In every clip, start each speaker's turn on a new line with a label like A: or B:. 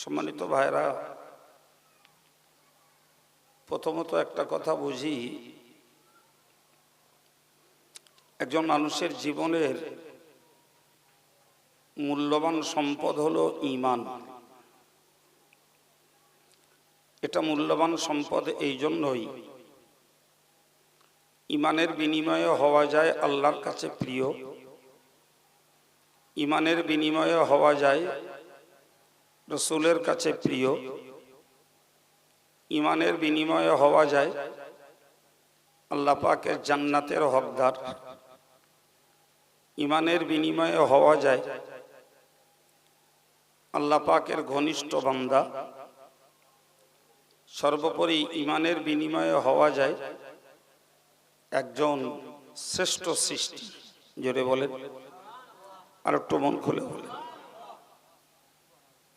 A: সম্মানিত ভাইরা প্রথমত একটা কথা বুঝি, একজন মানুষের জীবনের মূল্যবান সম্পদ হলো ইমান এটা মূল্যবান সম্পদ এই জন্যই ইমানের বিনিময়ে হওয়া যায় আল্লাহর কাছে প্রিয়। ইমানের বিনিময়ে হওয়া যায় রসুলের কাছে প্রিয় ইমানের বিনিময়ে হওয়া যায় আল্লাহ পাকের জান্নাতের হকদার। ইমানের বিনিময়ে হওয়া যায় আল্লাহ পাকের ঘনিষ্ঠ বান্দা। সর্বোপরি ইমানের বিনিময়ে হওয়া যায় একজন শ্রেষ্ঠ সৃষ্টি। জোরে বলেন। আর একটু মন খুলে বলেন।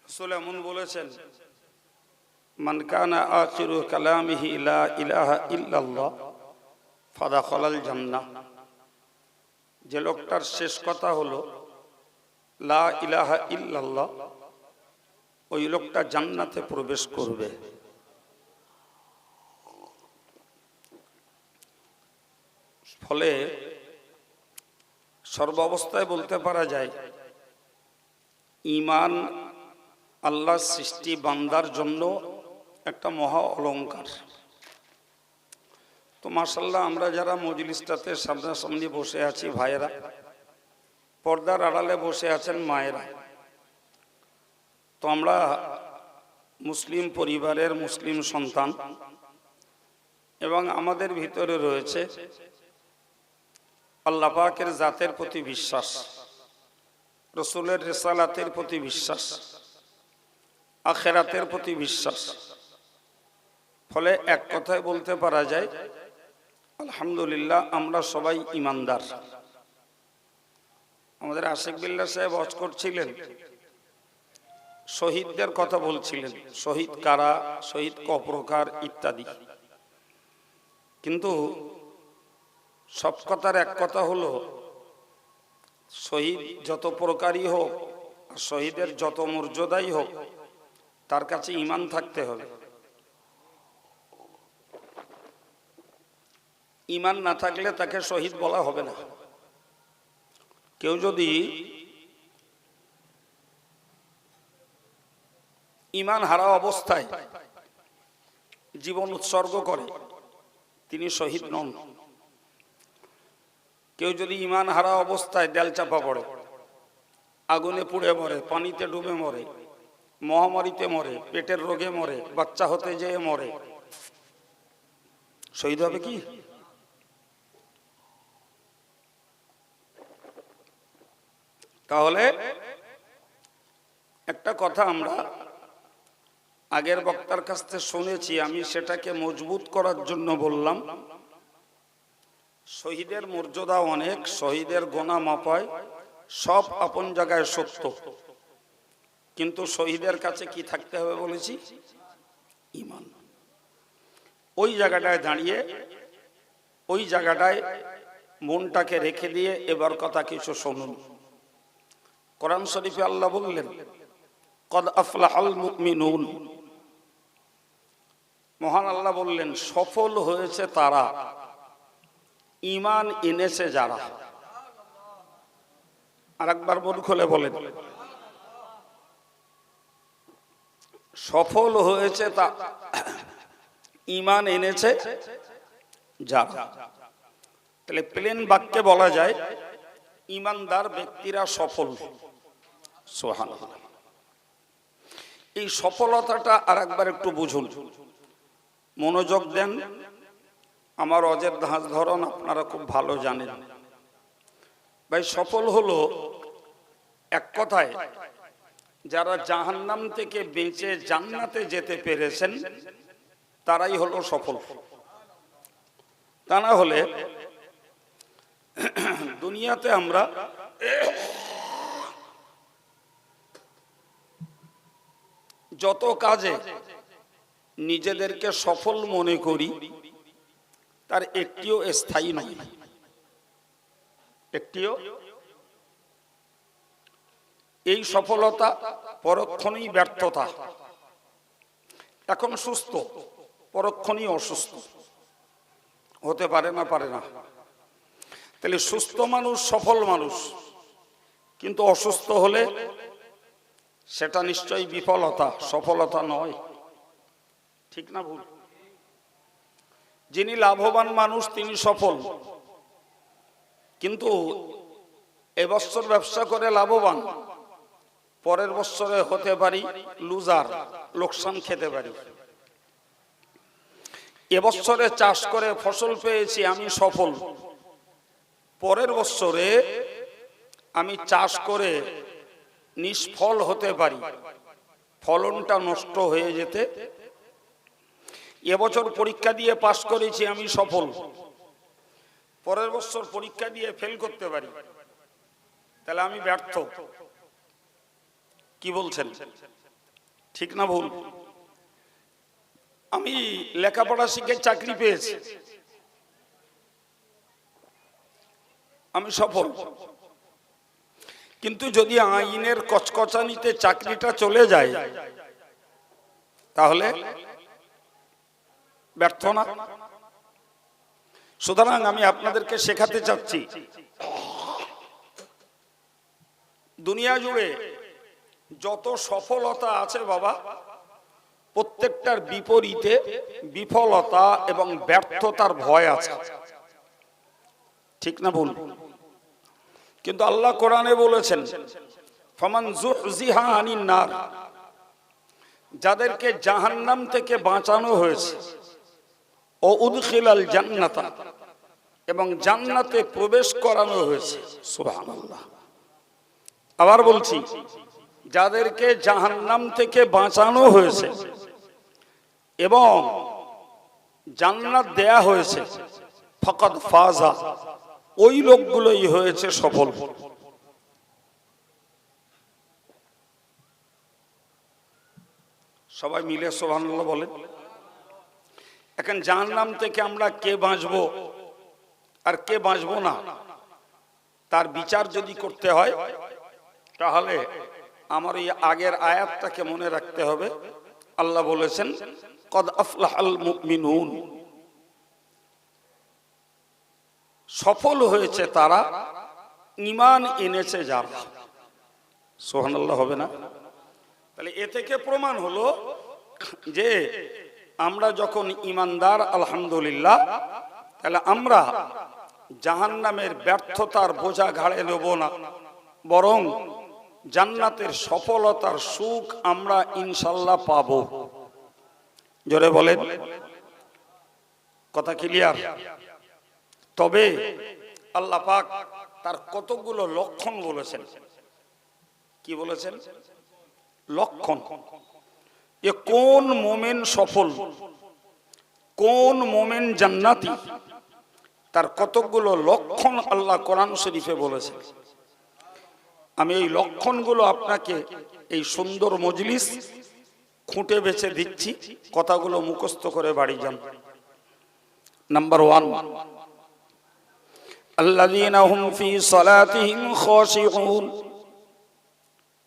A: রসুল এমন বলেছেন, মান কানা আখিরু কালামিহি লা ইলাহা ইল্লাল্লাহ ফাদা খলাল জান্নাহ। যে লোকটার শেষ কথা হলো, লা ইলাহা ইল্লাল্লাহ, ওই লোকটা জান্নাতে প্রবেশ করবে। ফলে সর্বাবস্থায় বলতে পারা যায়, ইমান আল্লাহ সৃষ্টি বান্দার জন্য একটা মহা অলঙ্কার তো মাসাল্লাহ আমরা যারা মজলিসটাতে সামনাসামনি বসে আছি ভাইয়েরা, পর্দার আড়ালে বসে আছেন মায়েরা, তো আমরা মুসলিম পরিবারের মুসলিম সন্তান এবং আমাদের ভিতরে রয়েছে আল্লাহ পাকের জাতের প্রতি বিশ্বাস, রসুলের রেসালাতের প্রতি বিশ্বাস। আখেরাতের প্রতি বিশ্বাস। ফলে এক কথায় বলতে পারা যায়, আলহামদুলিল্লাহ আমরা সবাই ইমানদার। আমাদের আশেক বিল্লা সাহেব অজ করছিলেন, শহীদদের কথা বলছিলেন, শহীদ কারা, শহীদ কপ্রকার ইত্যাদি। কিন্তু সব কথার এক কথা হলো, শহীদ যত প্রকারই হোক শহীদের যত মর্যাদাই হোক তার কাছে ইমান থাকতে হবে। ইমান না থাকলে তাকে শহীদ বলা হবে না। কেউ যদি ইমান হারা অবস্থায় জীবন উৎসর্গ করে, তিনি শহীদ নন। কেউ যদি ইমান হারা অবস্থায় দেল চাপা পড়ে, আগুনে পুড়ে মরে, পানিতে ডুবে মরে মহামারীতে মরে, পেটের রোগে মরে, বাচ্চা হতে যেয়ে মরে। শহীদ হবে কি? তাহলে একটা কথা আমরা আগের বক্তার কাছ থেকে শুনেছি, আমি সেটাকে মজবুত করার জন্য বললাম, শহীদের মর্যাদা অনেক, শহীদের গোনা মাপায় সব আপন জায়গায় সত্য। কিন্তু শহীদের কাছে কি থাকতে হবে বলেছি? ইমান। ওই জায়গাটায় দাঁড়িয়ে, ওই জায়গাটায় মনটাকে রেখে দিয়ে এবার কথা কিছু শুনুন। কোরআন শরীফে আল্লাহ বললেন, কদ আফলাহাল মহান আল্লাহ বললেন, সফল হয়েছে তারা। ইমান এনেছে যারা। আর একবার মন খুলে বলেন সফল হয়েছে তা ইমান এনেছে? যারা তাহলে প্লেন বাক্যে বলা যায়, ইমানদার ব্যক্তিরা সফল। সোহান এই সফলতাটা আর একবার একটু বুঝুন। মনোযোগ দেন। আমার অজের ধাঁচ ধরন আপনারা খুব ভালো জানেন। ভাই, সফল হলো এক কথায় যারা জাহান্নাম থেকে বেঁচে জান্নাতে যেতে পেরেছেন, তারাই হলো সফল। তা না হলে দুনিয়াতে আমরা যত কাজে নিজেদেরকে সফল মনে করি, তার একটিও স্থায়ী নয় একটিও এই সফলতা পরক্ষণেই ব্যর্থতা। এখন সুস্থ, পরক্ষণই অসুস্থ। হতে পারে না পারে না। তাহলে সুস্থ মানুষ সফল মানুষ, কিন্তু অসুস্থ হলে সেটা নিশ্চয়ই বিফলতা, সফলতা নয়। ঠিক না ভুল? যিনি লাভবান মানুষ, তিনি সফল। কিন্তু এবছর ব্যবসা করে লাভবান। পরের বছরে হতে পারি, লুজার, লোকসান খেতে পারি। এবছরে চাষ করে ফসল পেয়েছি আমি সফল। পরের বছরে আমি চাষ করে নিষ্ফল হতে পারি। ফলনটা নষ্ট হয়ে যেতে। এবছর পরীক্ষা দিয়ে পাশ করেছি আমি সফল। পরের বছর পরীক্ষা দিয়ে ফেল করতে পারি। তাহলে আমি ব্যর্থ। কি বলছেন? ঠিক না ভুল? আমি লেখাপড়া শিখে চাকরি পেয়েছি। আমি সফল। কিন্তু যদি আইনের কচকচানিতে চাকরিটা চলে যায়, তাহলে ব্যর্থ না। সুতরাং আমি আপনাদেরকে শেখাতে চাচ্ছি, দুনিয়া জুড়ে যত সফলতা আছে বাবা, প্রত্যেকটার বিপরীতে বিফলতা এবং ব্যর্থতার ভয় আছে। ঠিক না ভুল? কিন্তু আল্লাহ কোরআনে বলেছেন, ফমান জুহজিহা আনিন যাদেরকে জাহান্নাম থেকে বাঁচানো হয়েছে, ও উদখিলাল জান্নাতা এবং জান্নাতে প্রবেশ করানো হয়েছে। সুবহানাল্লাহ। আবার বলছি যাদেরকে জাহান্নাম থেকে বাঁচানো হয়েছে এবং জান্নাত দেয়া হয়েছে ফকত ফাজা, ওই লোকগুলোই হয়েছে সফল। সবাই মিলে সোহানুল্লাহ বলেন, এখন জাহান্নাম থেকে আমরা কে বাঁচবো আর কে বাঁচবো না, তার বিচার যদি করতে হয়, তাহলে আমার এই আগের আয়াতটাকে মনে রাখতে হবে। আল্লাহ বলেছেন, কদ আফলাহাল মুমিনুন। সফল হয়েছে তারা ইমান এনেছে যারা। সোহানাল্লাহ হবে না? তাহলে এ থেকে প্রমাণ হলো যে আমরা যখন ইমানদার আলহামদুলিল্লাহ, তাহলে আমরা জাহান্নামের ব্যর্থতার বোঝা ঘাড়ে নেব না, বরং জান্নাতের সফলতার সুখ আমরা ইনশাল্লাহ পাব। জোরে বলেন। কথা ক্লিয়ার? তবে আল্লাহ পাক তার কতগুলো লক্ষণ বলেছেন। কি বলেছেন? লক্ষণ। এ কোন মোমেন সফল? কোন মোমেন জান্নাতি? তার কতগুলো লক্ষণ আল্লাহ কোরআন শরীফে বলেছেন। আমি এই লক্ষণগুলো আপনাকে এই সুন্দর মজলিস খুঁটে বেছে দিচ্ছি কথাগুলো মুখস্থ করে বাড়ি যান নাম্বার ওয়ান الذين هم في صلاتهم خاشعون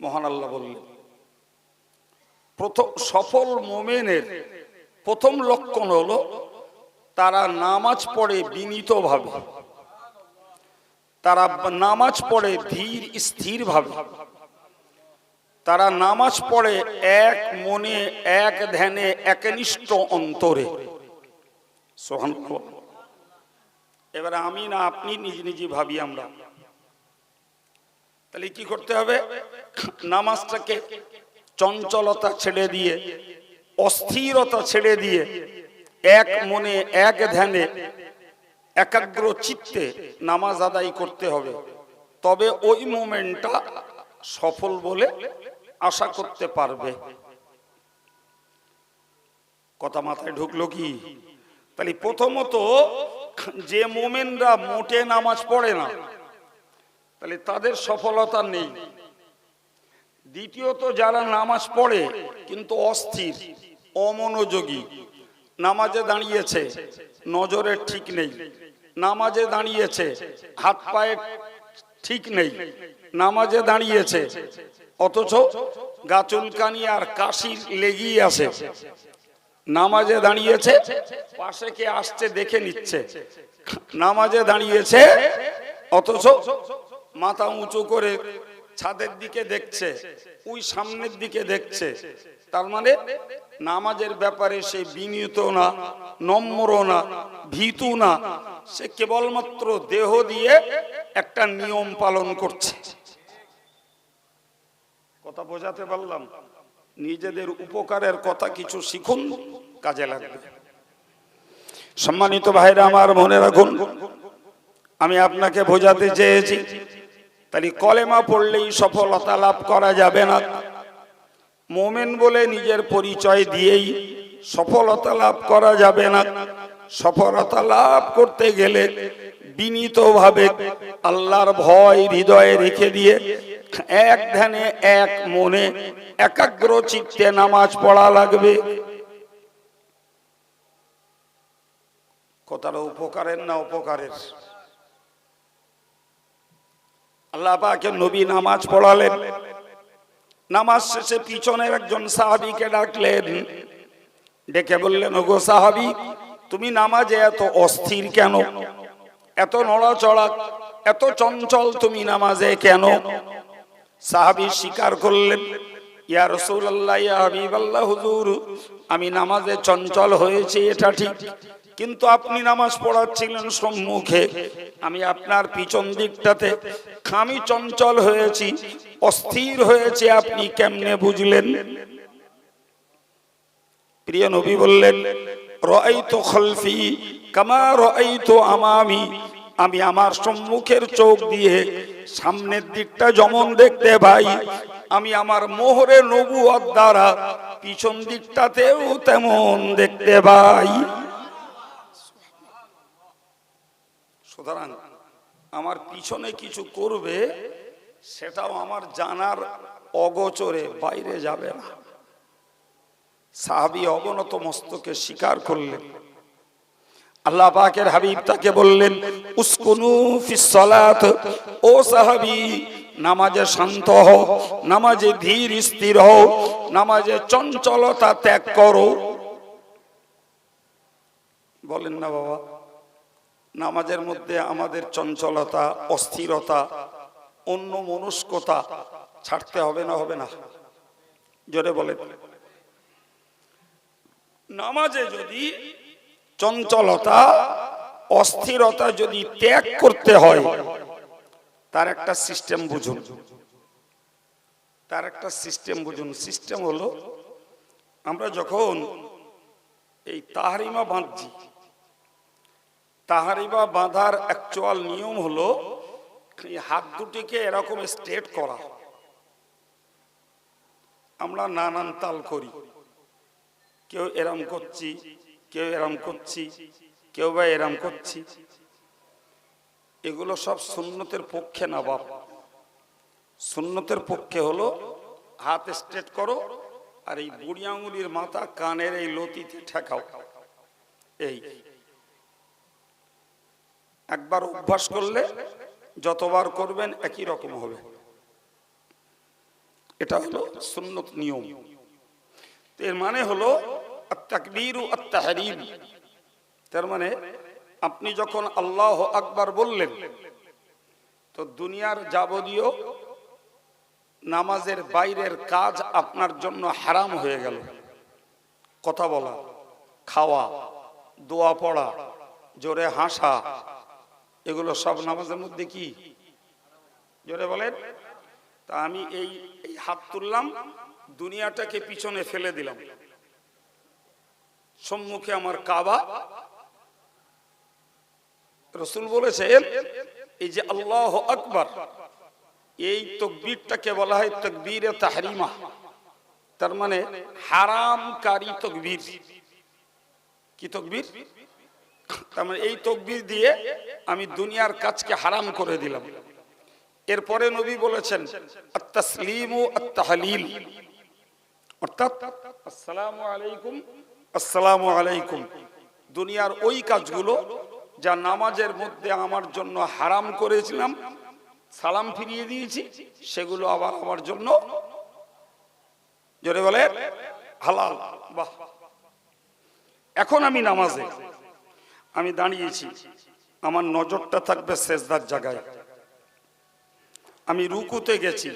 A: মহান আল্লাহ বললেন প্রথম সফল মোমেনের প্রথম লক্ষণ হলো তারা নামাজ পড়ে বিনীতভাবে তারা নামাজ পড়ে ধীর, স্থিরভাবে। তারা নামাজ পড়ে এক মনে, এক ধ্যানে, একনিষ্ঠ অন্তরে। সোহান এবারে আমি না, আপনি নিজ, নিজে ভাবি আমরা। তাহলে কি করতে হবে? নামাজটাকে চঞ্চলতা ছেড়ে দিয়ে, অস্থিরতা ছেড়ে দিয়ে, এক মনে, এক ধ্যানে একাগ্র চিত্তে নামাজ আদায় করতে হবে। তবে ওই মোমেন্টটা সফল বলে আশা করতে পারবে। কথা মাথায় ঢুকলো কি? তাহলে প্রথমত যে মোমেনরা মোটে নামাজ পড়ে না, তাহলে তাদের সফলতা নেই। দ্বিতীয়ত, যারা নামাজ পড়ে কিন্তু অস্থির, অমনোযোগী, নামাজে দাঁড়িয়েছে, নজরের ঠিক নেই। নামাজে দাঁড়িয়েছে, হাত পায়ে ঠিক নেই, নামাজে দাঁড়িয়েছে, অথচ গাচুলকানি আর কাশির লেগেই আছে। নামাজে দাঁড়িয়েছে, পাশে কে আসছে দেখে নিচ্ছে। নামাজে দাঁড়িয়েছে, অথচ মাথা উঁচু করে ছাদের দিকে দেখছে ওই সামনের দিকে দেখছে। তার মানে নামাজের ব্যাপারে সে বিনীত না, নম্র না, ভীতু না। সে কেবলমাত্র দেহ দিয়ে একটা নিয়ম পালন করছে। কথা বোঝাতে পারলাম? নিজেদের উপকারের কথা কিছু শিখুন, কাজে লাগবে। সম্মানিত ভাইরা, আমার মনে রাখুন, আমি আপনাকে বোঝাতে চেয়েছি, তাহলে কলেমা পড়লেই সফলতা লাভ করা যাবে না। মোমেন বলে নিজের পরিচয় দিয়েই সফলতা লাভ করা যাবে না। সফলতা লাভ করতে গেলে বিনীতভাবে আল্লাহর ভয় হৃদয়ে রেখে দিয়ে এক ধ্যানে, এক মনে, একাগ্র চিত্তে নামাজ পড়া লাগবে। কথাটা উপকারের না উপকারের আল্লাহ নবী নামাজ পড়ালেন। নামাজ শেষে পিছনের একজন সাহাবিকে ডাকলেন। ডেকে বললেন, ওগো সাহাবি, তুমি নামাজে এত অস্থির কেন? এত নড়াচড়া, এত চঞ্চল তুমি নামাজে কেন? সাহাবি স্বীকার করলেন, ইয়া রসুল্লাহ ইয়া হাবিবাল্লাহ, হুজুর, আমি নামাজে চঞ্চল হয়েছি, এটা ঠিক। কিন্তু আপনি নামাজ পড়াচ্ছিলেন সম্মুখে। আমি আপনার পিছন দিকটাতে খামি চঞ্চল হয়েছি, অস্থির হয়েছে, আপনি কেমনে বুঝলেন? প্রিয় নবী বললেন রাইতু খলফি কামা রাইতু আমামি। আমি আমার সম্মুখের চোখ দিয়ে সামনের দিকটা যেমন দেখতে পাই, আমি আমার মোহরে নবুয়ার দ্বারা পিছন দিকটাতেও তেমন দেখতে পাই। সুতরাং আমার পিছনে কিছু করবে, সেটাও আমার জানার অগোচরে বাইরে যাবে না। সাহাবি অবনত মস্তকে স্বীকার করলেন। আল্লাহ পাকের হাবিব তাকে বললেন, উস্কুনু ফিস সালাত, ও সাহাবি, নামাজে শান্ত হও, নামাজে ধীর স্থির হও, নামাজে চঞ্চলতা ত্যাগ করো। বলেন না বাবা নামাজের মধ্যে আমাদের চঞ্চলতা, অস্থিরতা, অন্য মনস্কতা ছাড়তে হবে না হবে না। জোরে বলেন নামাজে যদি চঞ্চলতা, অস্থিরতা যদি ত্যাগ করতে হয়, তার একটা সিস্টেম বুঝুন। তার একটা সিস্টেম বুঝুন। সিস্টেম হলো, আমরা যখন এই তাহারিমা বাঁধছি তাহারিমা বাঁধার অ্যাকচুয়াল নিয়ম হলো হাত দুটিকে এরকম স্ট্রেট করা। আমরা নানান তাল করি। কেউ এরম করছি, কেউ এরম করছি, কেউ বা এরম করছি। এগুলো সব সুন্নতের পক্ষে না বাপ। সুন্নতের পক্ষে হলো হাত স্ট্রেট করো আর এই বুড়ি আঙুলির মাথা কানের এই লতিতে ঠেকাও। এই। একবার অভ্যাস করলে যতবার করবেন একই রকম হবে। এটা হলো সুন্নত নিয়ম। এর মানে হলো তাকবীর তাহরিম তার মানে আপনি যখন আল্লাহ আকবার বললেন, তো দুনিয়ার যাবতীয় নামাজের বাইরের কাজ আপনার জন্য হারাম হয়ে গেল। কথা বলা, খাওয়া, দোয়া পড়া, জোরে হাসা এগুলো সব নামাজের মধ্যে কি? জোরে বলেন। তা আমি এই এই হাত তুললাম, দুনিয়াটাকে পিছনে ফেলে দিলাম। সম্মুখে আমার কাবা। রসুল বলেছেন, এই যে আল্লাহ আকবর, এই তকবীরটাকে বলা হয় তকবীরে তাহরিমা। তার মানে হারামকারী তকবীর। কি তকবীর? তার মানে এই তকবীর দিয়ে আমি দুনিয়ার কাজকে হারাম করে দিলাম। এরপরে নবী বলেছেন দুনিয়ার ওই কাজগুলো যা নামাজের মধ্যে আমার জন্য হারাম করেছিলাম, সালাম ফিরিয়ে দিয়েছি, সেগুলো আবার আমার জন্য জোরে বলে হালাল। বাহ! এখন আমি নামাজে আমি দাঁড়িয়েছি। আমার নজরটা থাকবে শেষদার জায়গায়। আমি রুকুতে গেছি।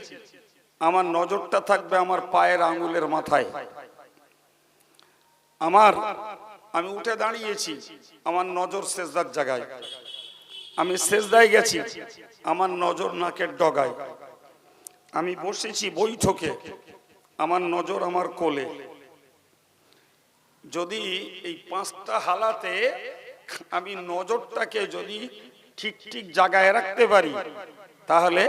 A: আমার নজরটা থাকবে আমার পায়ের আঙুলের মাথায়। আমার, আমি উঠে দাঁড়িয়েছি। আমার নজর শেষদার জায়গায়। আমি শেষদায় গেছি। আমার নজর নাকের ডগায়। আমি বসেছি বৈঠকে। আমার নজর আমার কোলে। যদি এই পাঁচটা হালাতে আমি নজরটাকে যদি ঠিক ঠিক জায়গায় রাখতে পারি, তাহলে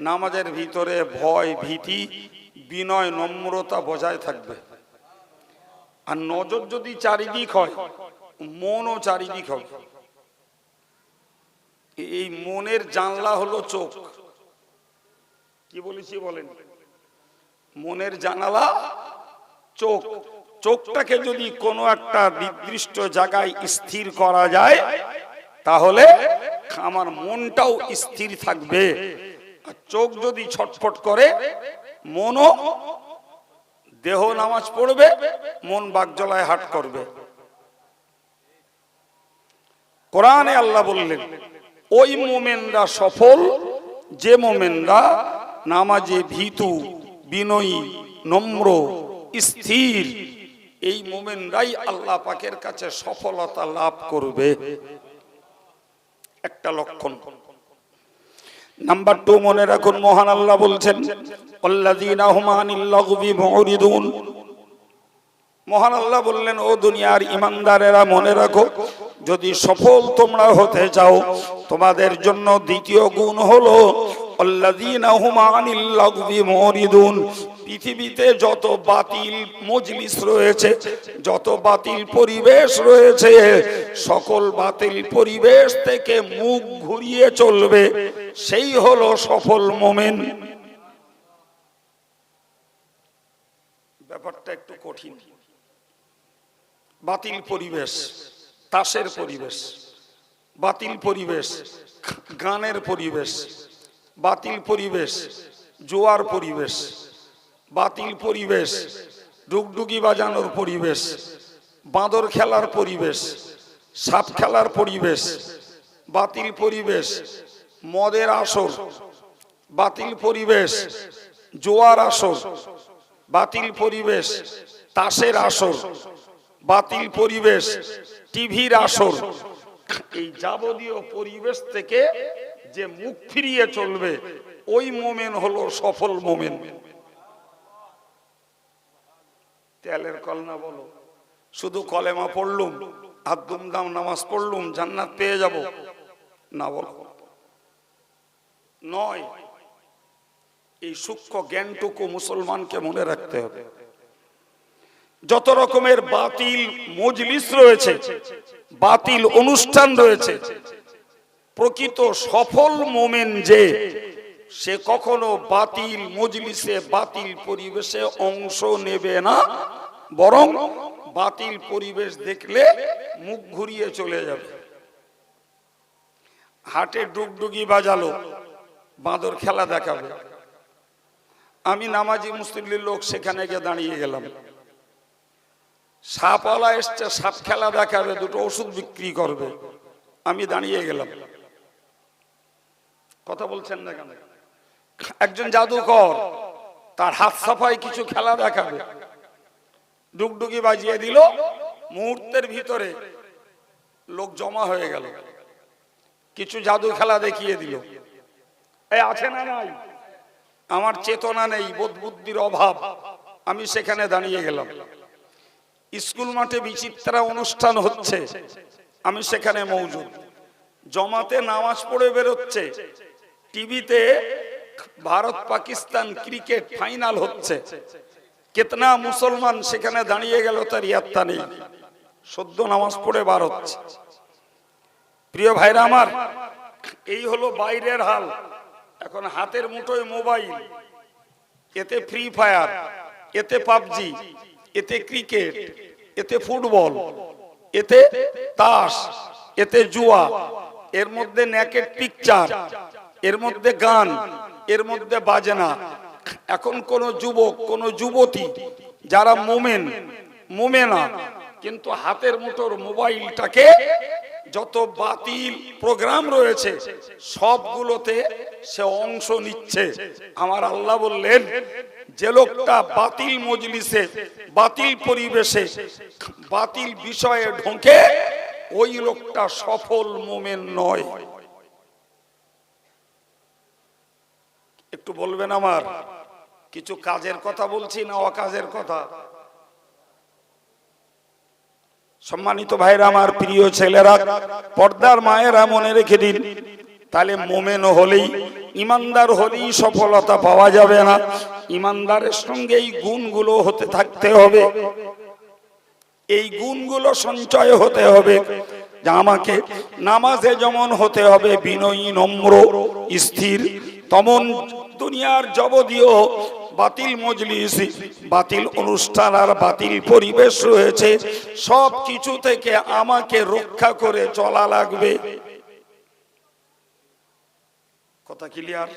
A: নামাজের ভিতরে ভয়, ভীতি, বিনয়, নম্রতা বজায় থাকবে। আর নজর যদি চারিদিক হয়, মনও চারিদিক হবে। এই মনের জানলা হলো চোখ। কি বলেছি বলেন? মনের জানালা, চোখ। চোখটাকে যদি কোনো একটা নির্দিষ্ট জায়গায় স্থির করা যায়, তাহলে আমার মনটাও স্থির থাকবে। আর চোখ যদি ছটফট করে, মনও দেহ নামাজ পড়বে, মন বাগজলায় হাট করবে। কোরআনে আল্লাহ বললেন, ওই মোমেনরা সফল, যে মোমেনরা নামাজে ভীতু, বিনয়ী, নম্র, স্থির এই মোমেনরাই আল্লাহ পাকের কাছে সফলতা লাভ করবে। একটা লক্ষণ। নাম্বার টু মনে রাখুন, মহান আল্লাহ বলছেন মহান আল্লাহ বললেন, ও দুনিয়ার ইমানদারেরা, মনে রাখো, যদি সফল তোমরা হতে চাও, তোমাদের জন্য দ্বিতীয় গুণ হলো পৃথিবীতে যত বাতিল মজলিস রয়েছে, যত বাতিল পরিবেশ রয়েছে, সকল বাতিল পরিবেশ থেকে মুখ ঘুরিয়ে চলবে, সেই হলো সফল মোমেন। ব্যাপারটা একটু কঠিন। বাতিল পরিবেশ, তাসের পরিবেশ, বাতিল পরিবেশ গানের পরিবেশ, বাতিল পরিবেশ, জোয়ার পরিবেশ বাতিল পরিবেশ, ডুগডুগি বাজানোর পরিবেশ, বাঁদর খেলার পরিবেশ, সাপ খেলার পরিবেশ, বাতিল পরিবেশ, মদের আসর, বাতিল পরিবেশ, জোয়ার আসর, বাতিল পরিবেশ, তাসের আসর, বাতিল পরিবেশ, টিভির আসর। এই যাবতীয় পরিবেশ থেকে যে মুখ ফিরিয়ে চলবে, ওই মোমেন হলো সফল মোমেন। তেলের কলনা বলো। শুধু কলেমা পড়লুম, আর দুমদাম নামাজ পড়লুম, জান্নাত পেয়ে যাব। না বলো। নয়, এই সূক্ষ্ম জ্ঞানটুকু মুসলমানকে মনে রাখতে হবে। যত রকমের বাতিল মজলিস রয়েছে, বাতিল অনুষ্ঠান রয়েছে, প্রকৃত সফল মোমেন যে সে কখনো বাতিল মজলিসে বাতিল পরিবেশে অংশ নেবে না, বরং বাতিল পরিবেশ দেখলে মুখ ঘুরিয়ে চলে যাবে। হাটে ডুগডুগি বাজালো, বাঁদর খেলা দেখাবে। আমি নামাজি মুসলিমের লোক সেখানে গিয়ে দাঁড়িয়ে গেলাম। সাপওয়ালা এসছে, সাপ খেলা দেখাবে, দুটো ওষুধ বিক্রি করবে। আমি দাঁড়িয়ে গেলাম। কথা বলছেন না কেন? একজন জাদুকর, তার হাত সাফাই কিছু খেলা দেখাবে। ডুগডুগি বাজিয়ে দিল, মুহূর্তের ভিতরে লোক জমা হয়ে গেল। কিছু জাদু খেলা দেখিয়ে দিল। আছে না নাই? আমার চেতনা নেই, বোধ বুদ্ধির অভাব। আমি সেখানে দাঁড়িয়ে গেলাম। স্কুল মাঠে বিচিত্রা অনুষ্ঠান হচ্ছে। আমি সেখানে মৌজুদ। জমাতে নামাজ পড়ে বেরোচ্ছে। টিভিতে ভারত পাকিস্তান ক্রিকেট ফাইনাল হচ্ছে। কেতনা মুসলমান সেখানে দাঁড়িয়ে গেল, তার ইয়াত্তা নেই। সদ্য নামাজ পড়ে বার হচ্ছে। প্রিয় ভাইরা আমার, এই হলো বাইরের হাল। এখন হাতের মুঠোয় মোবাইল, এতে ফ্রি ফায়ার, এতে পাবজি, এতে ক্রিকেট, এতে ফুটবল, এতে তাস, এতে জুয়া, এর মধ্যে নেকেট পিকচার এর মধ্যে গান এর মধ্যে বাজে না। এখন কোন যুবক, কোন যুবতী যারা মোমেন, মোমেনা, কিন্তু হাতের মুঠোর মোবাইলটাকে যত বাতিল প্রোগ্রাম রয়েছে, সবগুলোতে সে অংশ নিচ্ছে। আমার আল্লাহ বললেন, যে লোকটা বাতিল মজলিসে, বাতিল পরিবেশে, বাতিল বিষয়ে ঢোকে, ওই লোকটা সফল মোমেন নয়। একটু বলবেন আমার? কিছু কাজের কথা বলছি না অকাজের কথা? সম্মানিত ভাইরা, আমার প্রিয় ছেলেরা, পর্দার মায়েরা মনে রেখে দিন, তাহলে মোমেন হলেই, ইমানদার হলেই সফলতা পাওয়া যাবে না। ইমানদারের সঙ্গে এই গুণগুলো হতে থাকতে হবে। এই গুণগুলো সঞ্চয় হতে হবে। যে আমাকে নামাজে যেমন হতে হবে, বিনয়ী, নম্র, স্থির তমন দুনিয়ার জবদীয় বাতিল মজলিস, বাতিল অনুষ্ঠান আর বাতিল পরিবেশ রয়েছে। সব কিছু থেকে আমাকে রক্ষা করে চলা লাগবে। কথা ক্লিয়ার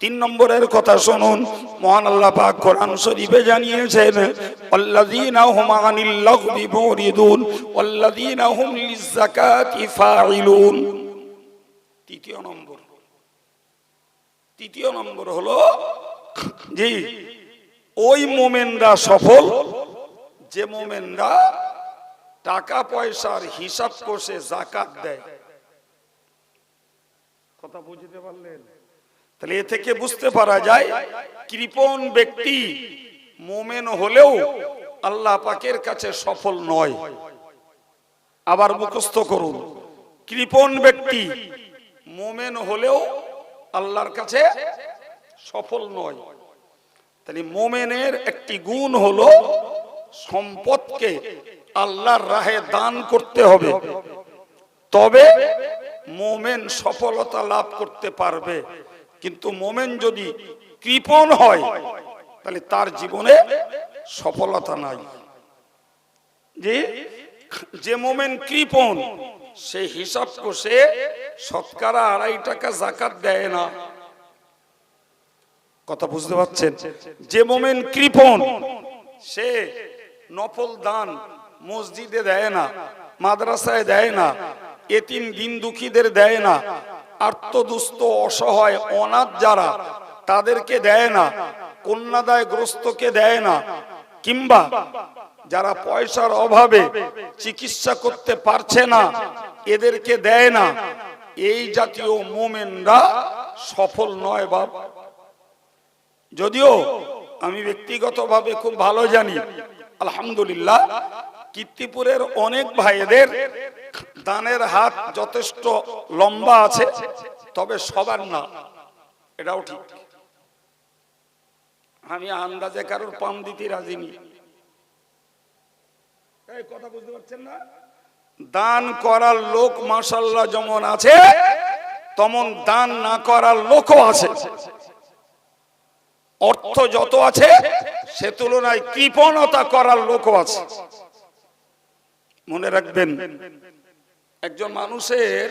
A: তিন নম্বরের কথা শুনুন। মহান আল্লাহ পাক কোরআন শরীফে জানিয়েছেন, আল্লাযীনা হুম আনিল লাগবি মুরিদুন, ওয়াল্লাযীনা হুম লিযাকাতি ফাইলুন তৃতীয় নম্বর। তৃতীয় নম্বর হলো, জি, ওই মোমেনরা সফল, যে মোমেনরা টাকা পয়সার হিসাব কষে জাকাত দেয়। কথা বুঝতে পারলেন? তাহলে এ থেকে বুঝতে পারা যায়, কৃপণ ব্যক্তি মোমেন হলেও আল্লাহ পাকের কাছে সফল নয়। আবার মুখস্থ করুন। কৃপণ ব্যক্তি মোমেন হলেও আল্লাহর কাছে সফল নয়। তাহলে মোমেনের একটি গুণ হলো সম্পদকে আল্লাহর রাহে দান করতে হবে। তবে মোমেন সফলতা লাভ করতে পারবে। কিন্তু মোমেন যদি কৃপণ হয়, তাহলে তার জীবনে সফলতা নাই। যে যে মোমেন কৃপণ সে হিসাব কষে শতকরা আড়াই টাকা জাকাত দেয় না। কথা বুঝতে পারছেন? যে মোমেন কৃপণ, সে নফল দান মসজিদে দেয় না, মাদ্রাসায় দেয় না, এতিম দিন দুঃখীদের দেয় না আর্তদুস্থ অসহায়, অনাথ যারা, তাদেরকে দেয় না কন্যাদায় গ্রস্তকে দেয় না, কিংবা যারা পয়সার অভাবে চিকিৎসা করতে পারছে না, এদেরকে দেয় না। এই জাতীয় মোমেনরা সফল নয় বাপ। যদিও আমি ব্যক্তিগতভাবে খুব ভালো জানি, আলহামদুলিল্লাহ, কীর্তিপুরের অনেক ভাইদের দানের হাত যথেষ্ট লম্বা আছে, তবে সবার না, এটাও ঠিক। আমি আন্দাজে কারোর পাম দিতে রাজি নি দান করার লোক মাসাল্লাহ যেমন আছে, তেমন দান না করার লোকও আছে। অর্থ যত আছে, সে তুলনায় কৃপণতা করার লোকও আছে। মনে রাখবেন, একজন মানুষের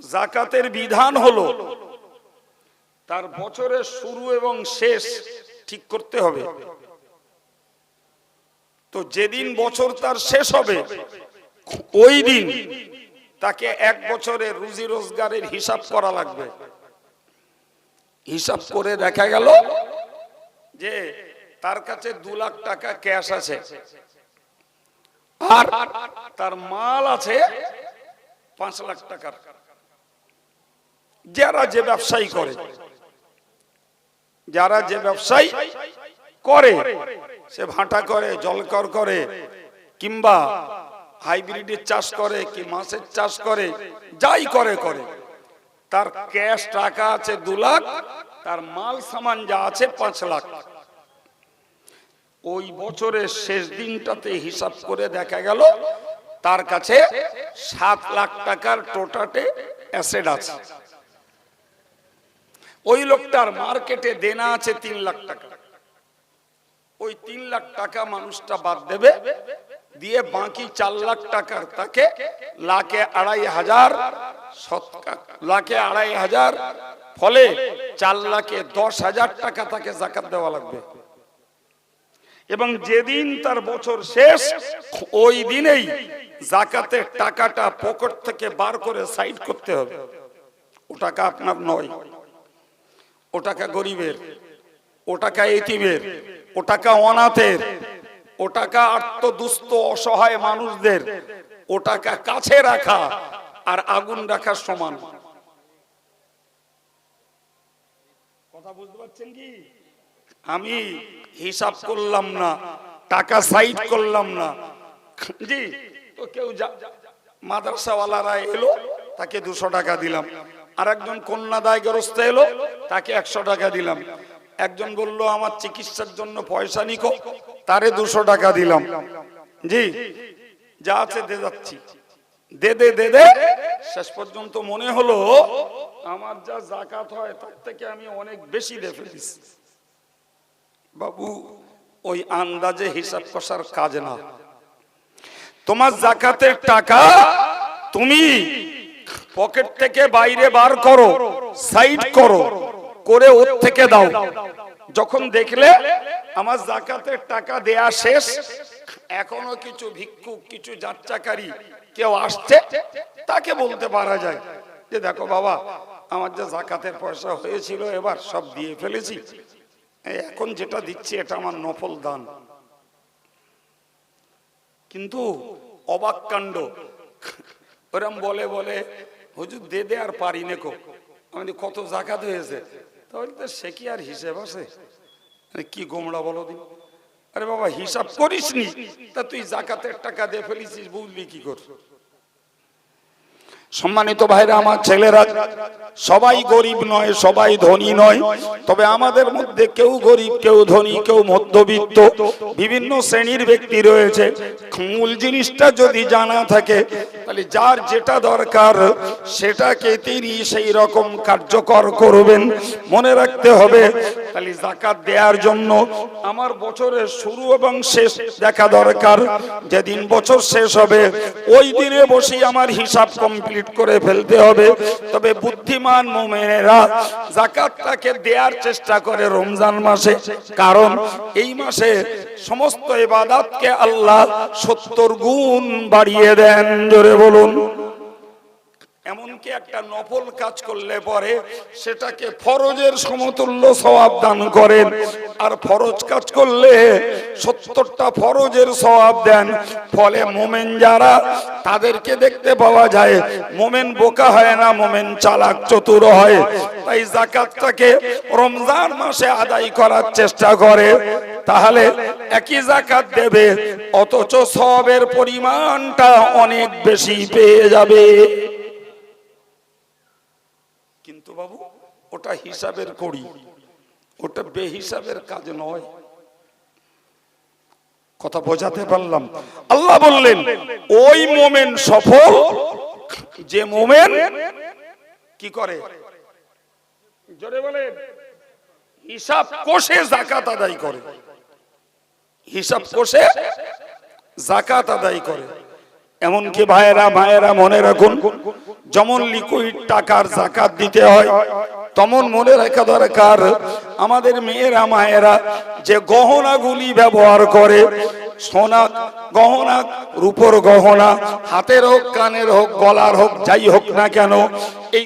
A: জাকাতের বিধান হলো, তার বছরের শুরু এবং শেষ ঠিক করতে হবে। তো যেদিন বছর তার শেষ হবে ওই দিন তাকে এক বছরের রুজি রোজগারের হিসাব করা লাগবে। হিসাব করে দেখা গেল যে তার কাছে দু লাখ টাকা ক্যাশ আছে। আর তার মাল আছে পাঁচ লাখ টাকার। যারা যে ব্যবসায়ী করে যারা যে ব্যবসায়ী করে, সে ভাটা করে, জলকর করে, কিংবা হাইব্রিডের চাষ করে কি মাছের চাষ করে, যাই করে করে। তার ক্যাশ টাকা আছে দু লাখ, তার মাল সামান যা আছে পাঁচ লাখ। ওই বছরের শেষ দিনটাতে হিসাব করে দেখা গেল, তার কাছে সাত লাখ টাকার টোটাটে অ্যাসেড আছে। ওই লোকটার মার্কেটে দেনা আছে তিন লাখ টাকা। ওই তিন লাখ টাকা মানুষটা বাদ দেবে, দিয়ে বাকি চার লাখ টাকার তাকে লাখে আড়াই হাজার লাখে আড়াই হাজার, ফলে চার লাখে দশ হাজার টাকা তাকে জাকাত দেওয়া লাগবে। এবং যেদিন তার বছর শেষ, ওই দিনেই জাকাতের টাকাটা পকেট থেকে বার করে সাইড করতে হবে। ও টাকা আপনার নয়, ও টাকা গরিবের। ও টাকা এতিমের ও টাকা অনাথের ও টাকা আত্মদুস্থ অসহায় মানুষদের ও টাকা কাছে রাখা আর আগুন রাখার সমান। কথা বুঝতে পারছেন কি? আমি হিসাব করলাম না, টাকা সাইড করলাম না। জি, তো কেউ মাদ্রাসাওয়ালারা এলো, তাকে দুশো টাকা দিলাম। আর একজন কন্যা দায়গ্রস্ত এলো, তাকে একশো টাকা দিলাম। একজন বলল, আমার চিকিৎসার জন্য পয়সা নিকো, তারে দুশো টাকা দিলাম। জি, যা আছে দে যাচ্ছি। দে দে দে দে। শেষ পর্যন্ত মনে হলো, আমার যা জাকাত হয়, তার থেকে আমি অনেক বেশি দে ফেলিস বাবু, ওই আন্দাজে হিসাব কষার কাজ না। তোমার জাকাতের টাকা তুমি পকেট থেকে বাইরে বার করো, সাইড করো। করে ওর থেকে দাও। যখন দেখলে আমার জাকাতের টাকা দেয়া শেষ, এখনও কিছু ভিক্ষুক, কিছু যাত্রাকারী কেউ আসছে, তাকে বলতে পারা যায় যে দেখো বাবা, আমার যে জাকাতের পয়সা হয়েছিল এবার সব দিয়ে ফেলেছি। এখন যেটা দিচ্ছি এটা আমার নফল দান। কিন্তু অবাক কাণ্ড। ওরম বলে বলে, হুজুর, দে দে, আর পারি নেকো আমি কত জাকাত হয়েছে? তাহলে তো সে কি আর হিসেব আছে? কি গোমড়া বলো দিন। আরে বাবা, হিসাব করিসনি, তা তুই জাকাতের টাকা দিয়ে ফেলিস বুঝলি কি কর সম্মানিত ভাইরা, আমার ছেলেরা, সবাই গরিব নয়, সবাই ধনী নয়। তবে আমাদের মধ্যে কেউ গরিব, কেউ ধনী, কেউ মধ্যবিত্ত, বিভিন্ন শ্রেণির ব্যক্তি রয়েছে। মূল জিনিসটা যদি জানা থাকে, তাহলে যার যেটা দরকার, সেটাকে তিনি সেই রকম কার্যকর করবেন। মনে রাখতে হবে, তাহলে জাকাত দেওয়ার জন্য আমার বছরের শুরু এবং শেষ দেখা দরকার। যেদিন বছর শেষ হবে, ওই দিনে বসেই আমার হিসাব কমপ্লিট করে ফেলতে হবে। তবে বুদ্ধিমান মোমেনেরা জাকাতটাকে দেওয়ার চেষ্টা করে রমজান মাসে। কারণ এই মাসে সমস্ত এবাদাতকে আল্লাহ সত্তর গুণ বাড়িয়ে দেন। জোরে বলুন। এমনকি একটা নফল কাজ করলে পরে সেটাকে ফরজের সমতুল্য সওয়াব দান করেন। আর ফরজ কাজ করলে সত্তরটা ফরজের সওয়াব দেন। ফলে মোমেন যারা, তাদেরকে দেখতে পাওয়া যায়, মোমেন বোকা হয় না, মোমেন চালাক চতুর হয়। তাই জাকাতটাকে রমজান মাসে আদায় করার চেষ্টা করে। তাহলে একই জাকাত দেবে, অথচ সবের পরিমাণটা অনেক বেশি পেয়ে যাবে। কিন্তু বাবু, ওটা হিসাবের করি ওটা বেহিসাবের কাজ নয়। কথা বোঝাতে পারলাম। আল্লাহ বললেন, ওই মোমেন সফল, যে মোমেন কি করে? জোরে বলেন, হিসাব কোষে জাকাত আদায় করে। হিসাব কোষে জাকাত আদায় করে। এমনকি ভাইয়েরা, মায়েরা মনে রাখুন যেমন লিকুইড টাকার জাকাত দিতে হয়, তমন মনে রাখা দরকার। আমাদের মেয়েরা, মায়েরা যে গহনাগুলি ব্যবহার করে, সোনা গহনা, রূপর গহনা, হাতের হোক, কানের হোক, গলার হোক, যাই হোক না কেন, এই